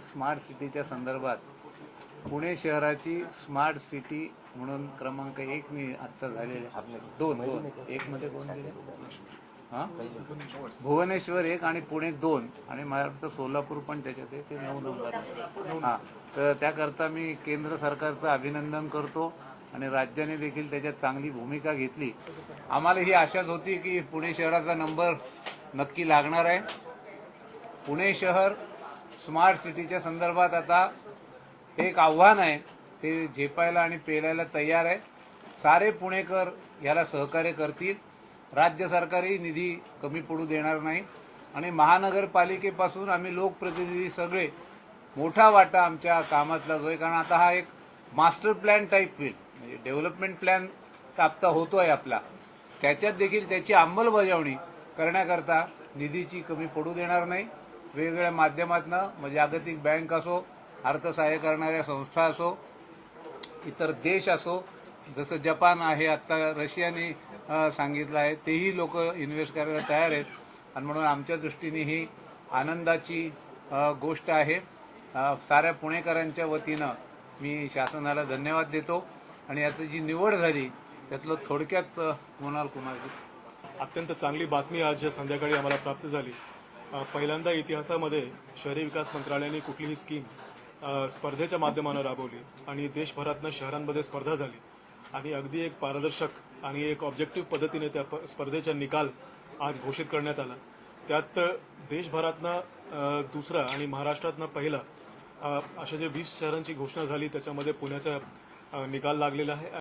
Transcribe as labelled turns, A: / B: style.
A: Smart सिटीच्या संदर्भात पुणे शहराची स्मार्ट सिटी म्हणून क्रमांक एक मी आत्ता झालेले दोन दोन. एक मध्ये कोण दिले हा? भुवनेश्वर एक आणि पुणे दोन. आणि मला वाटतं सोलापूर पण त्याच्यात आहे. ते नऊ नंबर आहे. हा. तर त्याकरता मी केंद्र सरकारचं अभिनंदन करतो आणि राज्याने देखील त्याच्यात चांगली भूमिका घेतली. आम्हाला ही आशाच होती की पुणे शहराचा नंबर नक्की लागणार आहे. पुणे शहर स्मार्ट सिटीच्या संदर्भात आता हे एक आव्हान आहे. ते झेपायला आणि पेलायला तयार आहे. सारे पुणेकर याला सहकार्य करतील. राज्य सरकारही निधी कमी पडू देणार नाही. आणि महानगरपालिकेपासून आम्ही लोकप्रतिनिधी सगळे मोठा वाटा आमच्या कामातला जो आहे कारण आता हा एक मास्टर प्लॅन टाईप होईल म्हणजे डेव्हलपमेंट प्लॅन आता होतोय आपला. त्याच्यात देखील त्याची अंमलबजावणी करण्याकरता निधीची कमी पडू देणार नाही. वेगवेगळ्या माध्यमातनं मग जागतिक बँक असो अर्थसहाय्य करणाऱ्या संस्था असो इतर देश असो जसं जपान आहे आता रशियाने सांगितलं आहे तेही लोक इन्व्हेस्ट करायला तयार आहेत. आणि म्हणून आमच्या दृष्टीने ही आनंदाची गोष्ट आहे. साऱ्या पुणेकरांच्या वतीनं मी शासनाला धन्यवाद देतो. आणि याची जी निवड झाली त्यातलं थोडक्यात मोनाल कुमार
B: अत्यंत चांगली बातमी आज संध्याकाळी आम्हाला प्राप्त झाली. पहिल्यांदा इतिहासामध्ये शहरी विकास मंत्रालयाने कुठलीही स्कीम स्पर्धेच्या माध्यमानं राबवली आणि देशभरातनं शहरांमध्ये स्पर्धा झाली. आणि अगदी एक पारदर्शक आणि एक ऑब्जेक्टिव्ह पद्धतीने त्या प- स्पर्धेचा निकाल आज घोषित करण्यात आला. त्यात देशभरातनं दुसरा आणि महाराष्ट्रातनं पहिला अशा जे वीस शहरांची घोषणा झाली त्याच्यामध्ये पुण्याचा निकाल लागलेला आहे.